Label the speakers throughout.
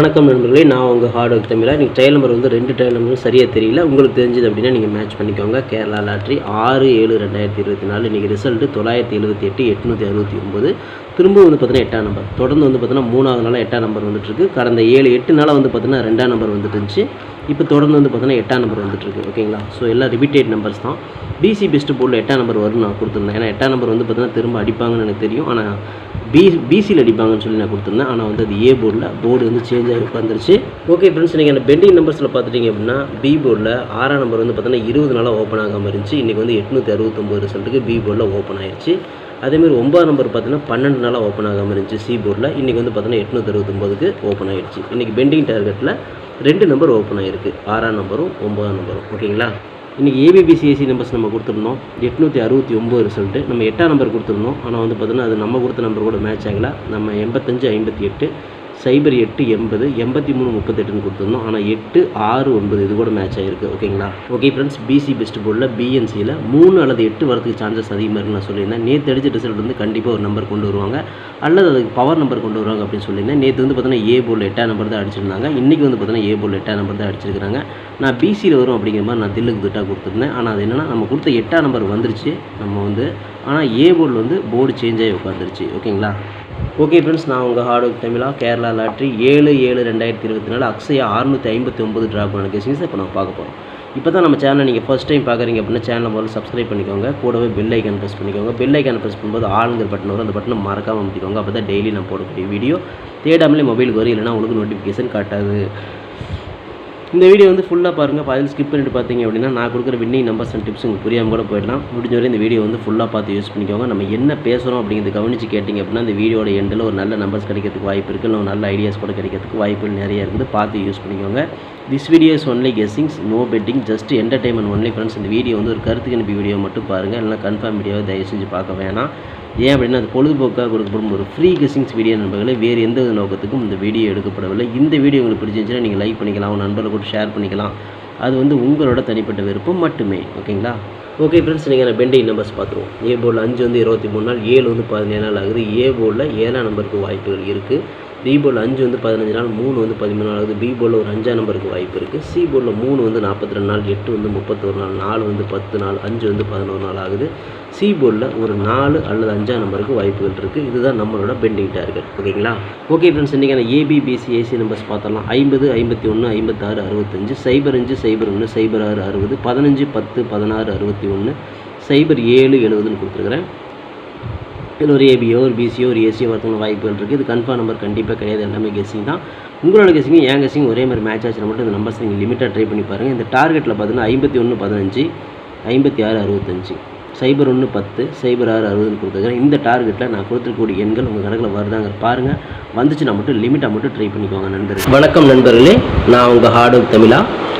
Speaker 1: வணக்கம் நண்பர்களே நான் உங்கள் ஹார்ட் ஒர்க் தமிழா நீங்கள் ட்ரையல் நம்பர் வந்து ரெண்டு ட்ரையல் நம்பரும் சரியாக தெரியல. உங்களுக்கு தெரிஞ்சது அப்படின்னா நீங்கள் மேட்ச் பண்ணிக்கோங்க. கேரளா லாட்ரி ஆறு ஏழு ரெண்டாயிரத்தி இருபத்தி நாலு. இன்றைக்கி ரிசல்ட்டு தொள்ளாயிரத்தி எழுபத்தி எட்டு எட்நூற்றி அறுபத்தி ஒம்பது திரும்ப வந்து பார்த்தீங்கன்னா எட்டாம் நம்பர் தொடர்ந்து வந்து பார்த்தீங்கன்னா மூணாவது நாளாக எட்டாம் நம்பர் வந்துட்டுருக்கு. கடந்த ஏழு எட்டு நாளாக வந்து பார்த்தீங்கன்னா ரெண்டாம் நம்பர் வந்துட்டு இருந்துச்சு. இப்போ தொடர்ந்து வந்து பார்த்தீங்கன்னா எட்டாம் நம்பர் வந்துட்டுருக்கு ஓகேங்களா ஸோ எல்லாம் ரிபீட்டேட் நம்பர்ஸ் தான். பிசி பெஸ்ட் போர்டில் எட்டாம் நம்பர் வரும்னு நான் கொடுத்துருந்தேன். ஏன்னா எட்டாம் நம்பர் வந்து பார்த்தீங்கன்னா திரும்ப அடிப்பாங்கன்னு எனக்கு தெரியும். ஆனால் பி பிசியில் அடிப்பாங்கன்னு சொல்லி நான் கொடுத்துருந்தேன். ஆனால் வந்து அது ஏ போர்டில் போர்டு வந்து சேஞ்ச் ஆகி உட்காந்துருச்சு ஓகே ஃப்ரெண்ட்ஸ் நீங்கள் அந்த பெண்டிங் நம்பர்ஸில் பார்த்துட்டிங்க அப்படின்னா பி போர்டில் ஆறாம் நம்பர் வந்து பார்த்தீங்கன்னா இருபது நாளாக ஓப்பன் ஆகாமல் இருந்துச்சு. இன்றைக்கி வந்து எட்நூற்றி அறுபத்தொம்போது ரிசல்ட்டுக்கு பி போர்டில் ஓப்பன் ஆயிடுச்சு அதேமாதிரி ஒன்பதாம் நம்பர் பார்த்தீங்கன்னா பன்னெண்டு நாளாக ஓப்பன் ஆகாமல் இருந்துச்சு சி போர்டில் இன்றைக்கி வந்து பார்த்தீங்கன்னா எட்நூற்றி அறுபத்தொம்போதுக்கு ஓப்பன் ஆயிடுச்சு இன்றைக்கி பெண்டிங் டார்கெட்டில் ரெண்டு நம்பர் ஓப்பன் ஆகிருக்கு ஆறாம் நம்பரும் ஒன்பதாம் நம்பரும் ஓகேங்களா இன்றைக்கி ஏபிபிசிஎஸ்சி நம்பர்ஸ் நம்ம கொடுத்துருந்தோம். எட்நூற்றி அறுபத்தி ஒம்பது ரிசல்ட்டு நம்ம எட்டாம் நம்பர் கொடுத்துருந்தோம். ஆனால் வந்து பார்த்தீங்கன்னா அது நம்ம கொடுத்த நம்பர் கூட மேட்ச் ஆகலை. நம்ம எண்பத்தஞ்சு ஐம்பத்தி எட்டு சைபர் எட்டு எண்பது எண்பத்தி மூணு முப்பத்தெட்டுன்னு கொடுத்துருந்தோம். ஆனால் எட்டு ஆறு ஒன்பது இது கூட மேட்ச் ஆகிருக்கு ஓகேங்களா ஓகே ஃப்ரெண்ட்ஸ் பிசி பெஸ்ட் போர்டில் பிஎன்சியில் மூணு அல்லது எட்டு வரதுக்கு சான்சஸ் அதிகமாக இருக்குன்னு நான் சொல்லியிருந்தேன். நேற்று அடிச்ச ரிசல்ட் வந்து கண்டிப்பாக ஒரு நம்பர் கொண்டு வருவாங்க. அல்லது அதுக்கு பவர் நம்பர் கொண்டு வருவாங்க அப்படின்னு சொல்லியிருந்தேன். நேற்று வந்து பார்த்தீங்கன்னா ஏ போர்டில் எட்டாம் நம்பர் தான் அடிச்சிருந்தாங்க. இன்றைக்கி வந்து பார்த்தீங்கன்னா ஏ போர்டில் எட்டாம் நம்பர் தான் அடிச்சிருக்காங்க நான் பிசியில் வரும் அப்படிங்கிற மாதிரி நான் தில்லுக்கு திட்டாக கொடுத்துருந்தேன். ஆனால் அது என்னென்னா நம்ம கொடுத்த எட்டாம் நம்பர் வந்துருச்சு. நம்ம வந்து ஆனால் ஏ போர்டில் வந்து போர்டு சேஞ்ச் ஆகி உட்காந்துருச்சு ஓகேங்களா ஓகே ஃப்ரெண்ட்ஸ் நான் உங்கள் ஹார்ட் ஒர்க் தமிழா கேரளா லாட்ரி ஏழு ஏழு ரெண்டாயிரத்தி இருபத்தி நாலு அக்ஸயா அறுநூற்றி ஐம்பத்தி ஒம்பது ட்ராப் பண்ண கேசிங்ஸ் இப்போ நம்ம பார்க்க போகிறோம் இப்போ தான் நம்ம சேனலை நீங்கள் ஃபஸ்ட் டைம் பார்க்குறீங்க அப்படின்னா சேனலை முதல்ல சப்ஸ்கிரைப் பண்ணிக்கோங்க. கூடவே பெல் ஐக்கான் ப்ரெஸ் பண்ணிக்கோங்க. பெல் ஐக்கான் ப்ரெஸ் பண்ணும்போது ஆளுங்கிற பட்டன் வரும். அந்த பட்டனை மறக்காமல் அமைச்சிக்கோங்க அப்போ தான் டெய்லி நான் போடக்கூடிய வீடியோ தேடாமலே மொபைலுக்கு வரும் இல்லைனா உங்களுக்கு நோட்டிஃபிகேஷன் காட்டாது. இந்த வீடியோ வந்து ஃபுல்லாக பாருங்கள் பாதில் ஸ்கிப் பண்ணிட்டு பார்த்தீங்க அப்படின்னா நான் கொடுக்குற வின்னிங் நம்பர்ஸ் அண்ட் டிப்ஸ் உங்களுக்கு புரியாமல் கூட போயிடலாம். முடிஞ்ச வரை இந்த வீடியோ வந்து ஃபுல்லாக பார்த்து யூஸ் பண்ணிக்கோங்க. நம்ம என்ன பேசுகிறோம் அப்படிங்கிறது கவனித்து கேட்டிங்க அப்படின்னா இந்த வீடியோட எண்டில் ஒரு நல்ல நம்பர்ஸ் கிடைக்கிறதுக்கு வாய்ப்பு இருக்குது இல்லை நல்ல ஐடியாஸ் கூட கிடைக்கிறதுக்கு வாய்ப்புகள் நிறைய இருக்குது. பார்த்து யூஸ் பண்ணிக்கோங்க. This video is only guessings no betting just entertainment only friends இந்த வீடியோ வந்து ஒரு கருத்துக்கு அனுப்பி வீடியோ மட்டும் பாருங்கள் இல்லைனா கன்ஃபார்ம் வீடியோவை தயவு செஞ்சு பார்க்க வேணாம். ஏன் அப்படின்னா அது பொழுதுபோக்காக கொடுக்கப்படும் ஒரு ஃப்ரீ கெஸ்ஸிங்ஸ் வீடியோ நண்பர்களே. வேறு எந்த நோக்கத்துக்கும் இந்த வீடியோ எடுக்கப்படவில்லை. இந்த வீடியோ உங்களுக்கு பிடிச்சிருந்துச்சுன்னா நீங்கள் லைக் பண்ணிக்கலாம் உங்கள் நண்பர்கள் கூட ஷேர் பண்ணிக்கலாம். அது வந்து உங்களோட தனிப்பட்ட விருப்பம் மட்டுமே. ஓகேங்களா ஓகே ஃப்ரெண்ட்ஸ் நீங்கள் நான் பெண்டிங் நம்பர்ஸ் பார்த்துருவோம். ஏ போர்டில் அஞ்சு வந்து இருபத்தி மூணு நாள் ஏழு வந்து பதினேழு நாள் ஆகுது. ஏ போர்டில் ஏழாம் நம்பருக்கு வாய்ப்புகள் இருக்குது பி போல் அஞ்சு வந்து பதினஞ்சு நாள் மூணு வந்து பதிமூணு நாள் ஆகுது. பி போல் ஒரு அஞ்சாம் நம்பருக்கு வாய்ப்பு இருக்குது சி போலில் மூணு வந்து நாற்பத்தி ரெண்டு நாள் எட்டு வந்து முப்பத்தொரு நாள் நாலு வந்து பத்து நாள் அஞ்சு வந்து பதினோரு நாள் ஆகுது. சி போலில் ஒரு நாலு அல்லது அஞ்சாம் நம்பருக்கு வாய்ப்புகள் இருக்குது இதுதான் நம்மளோட பெண்டிங் டார்கெட். ஓகேங்களா? ஓகே ஃப்ரெண்ட்ஸ் இன்றைக்கான ஏபிபிசி ஏசி நம்பர்ஸ் பார்த்தலாம் ஐம்பது ஐம்பத்தி ஒன்று ஐம்பத்தாறு அறுபத்தஞ்சு சைபர் அஞ்சு சைபர் ஒன்று சைபர் ஆறு அறுபது பதினஞ்சு பத்து பதினாறு அறுபத்தி ஒன்று சைபர் ஏழு எழுபதுன்னு கொடுத்துருக்குறேன். இதில் ஒரு ஏபியோ ஒரு பிசியோ ஒரு ஏசியோ வரதுக்கு வாய்ப்புகள் இருக்குது இது கன்ஃபார்ம் நம்பர் கண்டிப்பாக கிடையாது. எல்லாமே கெஸ்ஸிங் தான். உங்களோட கெஸ்ஸிங் என் கெஸ்ஸிங் ஒரே மாதிரி மேட்ச் ஆச்சுனா மட்டும் இந்த நம்பர்ஸ் நீங்கள் லிமிட்டாக ட்ரை பண்ணி பாருங்கள் இந்த டார்கெட்டில் பார்த்தீங்கன்னா ஐம்பத்தி ஒன்று பதினஞ்சு ஐம்பத்தி ஆறு அறுபத்தஞ்சு. சைபர் ஒன்று பத்து சைபர் ஆறு அறுபதுன்னு கொடுத்துருக்கேன் இந்த டார்கெட்டில் நான் கொடுத்துருக்கூடிய எண்கள் உங்கள் கணக்கில் வருதாங்க பாருங்கள் வந்துச்சுன்னா மட்டும் லிமிட்டாக மட்டும் ட்ரை பண்ணிக்கோங்க நண்பர்கள். வணக்கம் நண்பர்களே. நான் உங்கள் ஹார்ட் ஒர்க் தமிழா.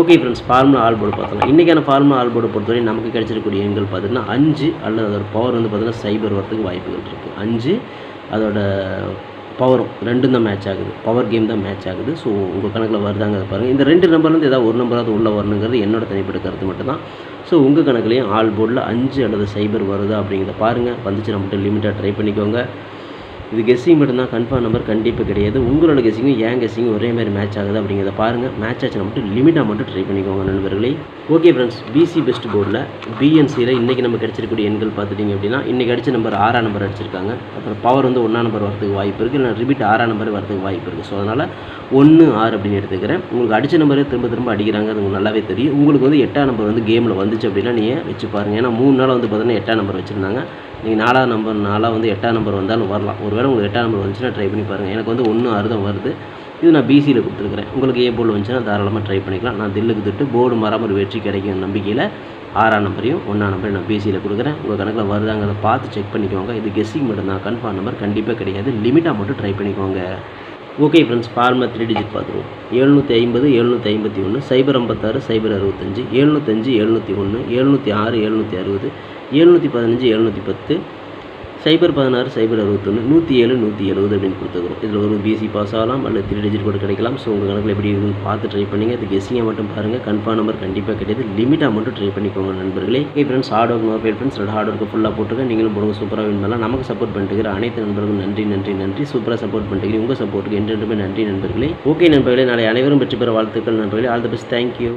Speaker 1: Okay friends formula all board பார்த்தலாம் இன்றைக்கான ஃபார்முலா ஆல் போர்டு பொறுத்தவரை நமக்கு கிடைச்சிருக்கூடிய எண்கள் பார்த்தீங்கன்னா அஞ்சு அல்லது அதோட பவர் வந்து பார்த்திங்கன்னா சைபர் வரதுக்கு வாய்ப்புகள் இருக்குது அஞ்சு அதோட பவரும் ரெண்டும் தான் மேட்ச் ஆகுது. பவர் கேம் தான் மேட்ச் ஆகுது. ஸோ உங்கள் கணக்கில் வருதாங்க அதை பாருங்கள் இந்த ரெண்டு நம்பர்லேருந்து ஏதாவது ஒரு நம்பராவது உள்ளே வரணுங்கிறது என்னோட தனிப்பட்ட கருத்து மட்டும்தான். ஸோ உங்கள் கணக்குலேயும் ஆல் போர்டில் அஞ்சு அல்லது சைபர் வருதா அப்படிங்கிறத பாருங்கள் வந்துச்சு நம்மகிட்ட லிமிட்டாக ட்ரை பண்ணிக்கோங்க. இது கெஸ்ஸிங் மட்டும்தான் கன்ஃபார்ம் நம்பர் கண்டிப்பாக கிடையாது. உங்களோட கெஸ்ஸிங்கும் ஏன் கெஸ்ஸிங்கும் ஒரே மாதிரி மேட்ச் ஆகுது அப்படிங்கிறத பாருங்கள் மேட்ச் ஆச்சுன்னா மட்டும் லிமிட்டாக மட்டும் ட்ரை பண்ணிக்கோங்க நண்பர்களே. ஓகே ஃப்ரெண்ட்ஸ் பிசி பெஸ்ட் போர்டில் பிஎன்சியில் இன்றைக்கி நம்ம கிடச்சிருக்கக்கூடிய எண்கள் பார்த்துட்டிங்க அப்படின்னா இன்றைக்கி அடிச்ச நம்பர் ஆறாம் நம்பர் அடிச்சிருக்காங்க. அப்புறம் பவர் வந்து ஒன்றாம் நம்பர் வரதுக்கு வாய்ப்பு இருக்குது இல்லை ரிபீட் ஆறாம் நம்பர் வரதுக்கு வாய்ப்பு இருக்குது ஸோ அதனால் ஒன்று ஆறு அப்படின்னு எடுத்துக்கிறேன். உங்களுக்கு அடித்த நம்பரே திரும்ப திரும்ப அடிக்கிறாங்க அது உங்களுக்கு நல்லாவே தெரியும். உங்களுக்கு வந்து எட்டாம் நம்பர் வந்து கேமில் வந்துச்சு அப்படின்னா நீங்கள் வச்சு பாருங்கள் ஏன்னா மூணு நாள் வந்து பார்த்தீங்கன்னா எட்டாம் நம்பர் வச்சுருந்தாங்க. நீங்கள் நாலாவது நம்பர் நாலாக வந்து எட்டாம் நம்பர் வந்தாலும் வரலாம். ஒருவேளை உங்களுக்கு எட்டாம் நம்பர் வந்துச்சுன்னா ட்ரை பண்ணி பாருங்கள் எனக்கு வந்து ஒன்று ஆறு தான் வருது. இது நான் பிசியில் கொடுத்துருக்குறேன். உங்களுக்கு ஏ போர்டு வந்துச்சுன்னா தாராளமாக ட்ரை பண்ணிக்கலாம். நான் தில்லுக்கு திட்டு போர்டு மரம் வெற்றி கிடைக்கும் நம்பிக்கையில் ஆறாம் நம்பரையும் ஒன்றாம் நம்பரையும் நான் பிசியில் கொடுக்குறேன். உங்கள் கணக்கில் வருதாங்கிறத பார்த்து செக் பண்ணிக்கோங்க. இது கெஸ்ஸிங் மட்டும்தான் கன்ஃபார்ம் நம்பர் கண்டிப்பாக கிடையாது. லிமிட்டாக மட்டும் ட்ரை பண்ணிக்கோங்க. Okay friends formula three digit பார்த்துருவோம். எழுநூற்றி ஐம்பது எழுநூற்றி ஐம்பத்தி ஒன்று சைபர் ஐம்பத்தாறு சைபர் அறுபத்தஞ்சு எழுநூத்தஞ்சு எழுநூற்றி ஒன்று எழுநூற்றி ஆறு எழுநூற்றி அறுபது எழுநூற்றி பதினஞ்சு எழுநூற்றி பத்து சைபர் பதினாறு சைபர் அறுபத்தொன்று நூற்றி ஏழு நூற்றி எழுபது அப்படின்னு கொடுத்துக்கிறோம் இதில் ஒரு பிசி பாஸ் ஆகலாம் அல்லது த்ரீ டிஜிட் கூட கிடைக்கலாம். ஸோ உங்கள் கணக்கில் எப்படி இருக்குன்னு பார்த்து ட்ரை பண்ணுங்க. அது கெஸ்ஸிங்காக மட்டும் பாருங்கள் கன்ஃபார்ம் நம்பர் கண்டிப்பாக கிடையாது. லிமிட்டாக மட்டும் ட்ரை பண்ணிக்கோங்க நண்பர்களே. Okay friends hard work mobile friends ரெண்டு ஹார்ட் ஒர்க்கு ஃபுல்லாக போட்டுருங்க நீங்களும் போடுங்க சூப்பராக வின் பண்ணலாம். நமக்கு சப்போர்ட் பண்ணிட்டு அனைத்து நண்பர்களும் நன்றி நன்றி நன்றி. சூப்பராக சப்போர்ட் பண்ணிட்டு உங்கள் சப்போர்ட்டுக்கு என்றென்றுமே நன்றி நண்பர்களே. ஓகே நண்பர்களே. நாளை அனைவரும் வெற்றி பெற வாழ்த்துக்கள் நண்பர்களே. All the best thank you